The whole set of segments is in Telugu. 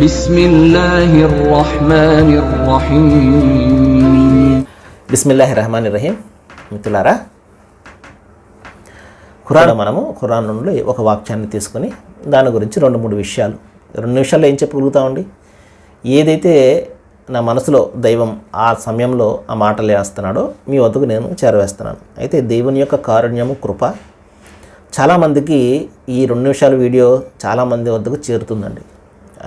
బిస్మిల్లాహిర్ రహమానిర్ రహమాన్ రహీం మిత్రులారా ఖురాన్ మనము ఖురాన్ నుండి ఒక వాక్యాన్ని తీసుకుని దాని గురించి రెండు మూడు విషయాలు రెండు నిమిషాల్లో ఏం చెప్పగలుగుతామండి ఏదైతే నా మనసులో దైవం ఆ సమయంలో ఆ మాటలు వేస్తున్నాడో మీ వద్దకు నేను చేరవేస్తున్నాను. అయితే దేవుని యొక్క కారుణ్యము కృప చాలామందికి ఈ రెండు నిమిషాల వీడియో చాలామంది వద్దకు చేరుతుందండి.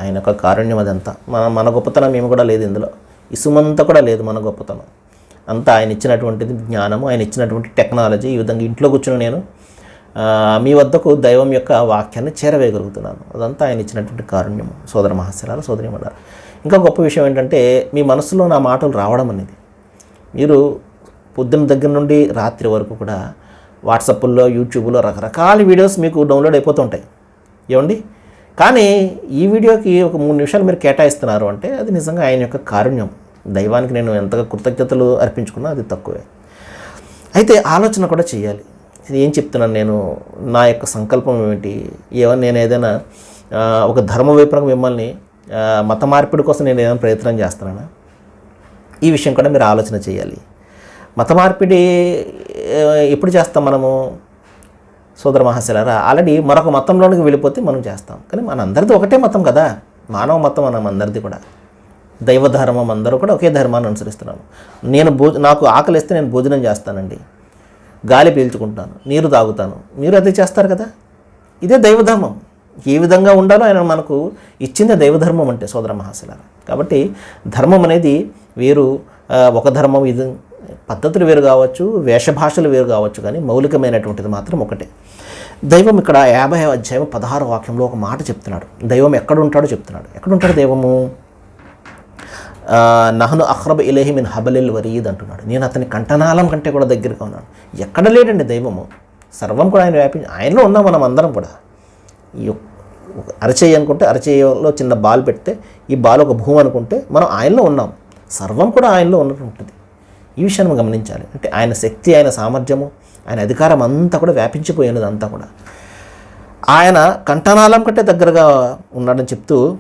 ఆయన యొక్క కారుణ్యం అదంతా. మన మన గొప్పతనం ఏమి కూడా లేదు ఇందులో. ఇసుమంతా కూడా లేదు మన గొప్పతనం. అంతా ఆయన ఇచ్చినటువంటిది జ్ఞానము ఆయన ఇచ్చినటువంటి టెక్నాలజీ. ఈ విధంగా ఇంట్లో కూర్చుని నేను మీ వద్దకు దైవం యొక్క వాక్యాన్ని చేరవేయగలుగుతున్నాను. అదంతా ఆయన ఇచ్చినటువంటి కారుణ్యము. సోదర మహాశరాలు సోదరి ఇంకా గొప్ప విషయం ఏంటంటే మీ మనసులో నా మాటలు రావడం అనేది. మీరు పొద్దున్న దగ్గర నుండి రాత్రి వరకు కూడా వాట్సాప్లో యూట్యూబ్లో రకరకాల వీడియోస్ మీకు డౌన్లోడ్ అయిపోతుంటాయి ఏమండి? కానీ ఈ వీడియోకి ఒక మూడు నిమిషాలు మీరు కేటాయిస్తున్నారు అంటే అది నిజంగా ఆయన యొక్క కారుణ్యం. దైవానికి నేను ఎంతగా కృతజ్ఞతలు అర్పించుకున్నా అది తక్కువే. అయితే ఆలోచన కూడా చేయాలి. ఇది ఏం చెప్తున్నాను నేను? నా యొక్క సంకల్పం ఏమిటి? ఏమన్నా నేను ఏదైనా ఒక ధర్మ వైపునకు మిమ్మల్ని మత మార్పిడి కోసం నేను ఏదైనా ప్రయత్నం చేస్తున్నానా? ఈ విషయం కూడా మీరు ఆలోచన చేయాలి. మత మార్పిడి ఎప్పుడు చేస్తాం మనము? సోదర మహాశిలారా ఆల్రెడీ మరొక మతంలోనికి వెళ్ళిపోతే మనం చేస్తాం. కానీ మన అందరిది ఒకటే మతం కదా. మానవ మతం మనం అందరిది కూడా. దైవ ధర్మం అందరూ కూడా ఒకే ధర్మాన్ని అనుసరిస్తున్నాము. నేను భోజ నాకు ఆకలిస్తే నేను భోజనం చేస్తానండి. గాలి పీల్చుకుంటాను నీరు తాగుతాను. మీరు అదే చేస్తారు కదా. ఇదే దైవధర్మం ఏ విధంగా ఉండాలో ఆయన మనకు ఇచ్చిందే దైవధర్మం అంటే సోదర మహాశిలారా. కాబట్టి ధర్మం అనేది వేరు ఒక ధర్మం ఇది. పద్ధతులు వేరు కావచ్చు వేషభాషలు వేరు కావచ్చు కానీ మౌలికమైనటువంటిది మాత్రం ఒకటే. దైవం ఇక్కడ యాభై అధ్యాయం పదహారు వాక్యంలో ఒక మాట చెప్తున్నాడు. దైవం ఎక్కడ ఉంటాడో చెప్తున్నాడు. ఎక్కడ ఉంటాడు దైవము నహను అహ్రబ్ ఇలేహి మిన్ హబలిల్ వరీద్ అంటున్నాడు. నేను అతని కంఠనాళం కంటే కూడా దగ్గరగా ఉన్నాను. ఎక్కడ లేడండి దైవము? సర్వం కూడా ఆయన వ్యాపించి ఆయనలో ఉన్నాం మనం అందరం కూడా. ఈ అరచేయి అనుకుంటే అరచేయలో చిన్న బాల్ పెడితే ఈ బాల్ ఒక భూమి అనుకుంటే మనం ఆయనలో ఉన్నాం. సర్వం కూడా ఆయనలో ఉన్నట్టు ఉంటుంది. ఈ విషయాన్ని గమనించాలి. అంటే ఆయన శక్తి ఆయన సామర్థ్యము ఆయన అధికారం అంతా కూడా వ్యాపించిపోయినది అంతా కూడా. ఆయన కంఠనాళం కంటే దగ్గరగా ఉన్నాడని చెప్తూ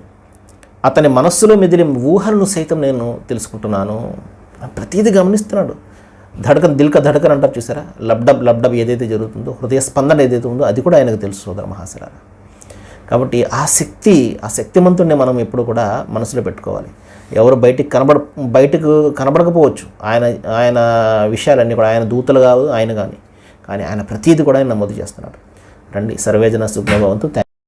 అతని మనస్సులో మెదిలి ఊహలను సైతం నేను తెలుసుకుంటున్నాను ప్రతీది గమనిస్తున్నాడు. ధడకన్ దిల్క ధడకన్ అంటారు చూసారా? లబ్డబ్ లబ్డబ్ ఏదైతే జరుగుతుందో హృదయ స్పందన ఏదైతే ఉందో అది కూడా ఆయనకు తెలుసు సోదర మహాశరాల కాబట్టి ఆ శక్తి ఆ శక్తిమంతుడిని మనం ఎప్పుడు కూడా మనసులో పెట్టుకోవాలి. ఎవరు బయటికి కనబడ బయటకు కనబడకపోవచ్చు. ఆయన ఆయన విషయాలన్నీ కూడా ఆయన దూతలు కాదు ఆయన కానీ. కానీ ఆయన ప్రతీది కూడా ఆయన నమోదు చేస్తున్నాడు. రండి సర్వేజన సుజ్ఞభవంతు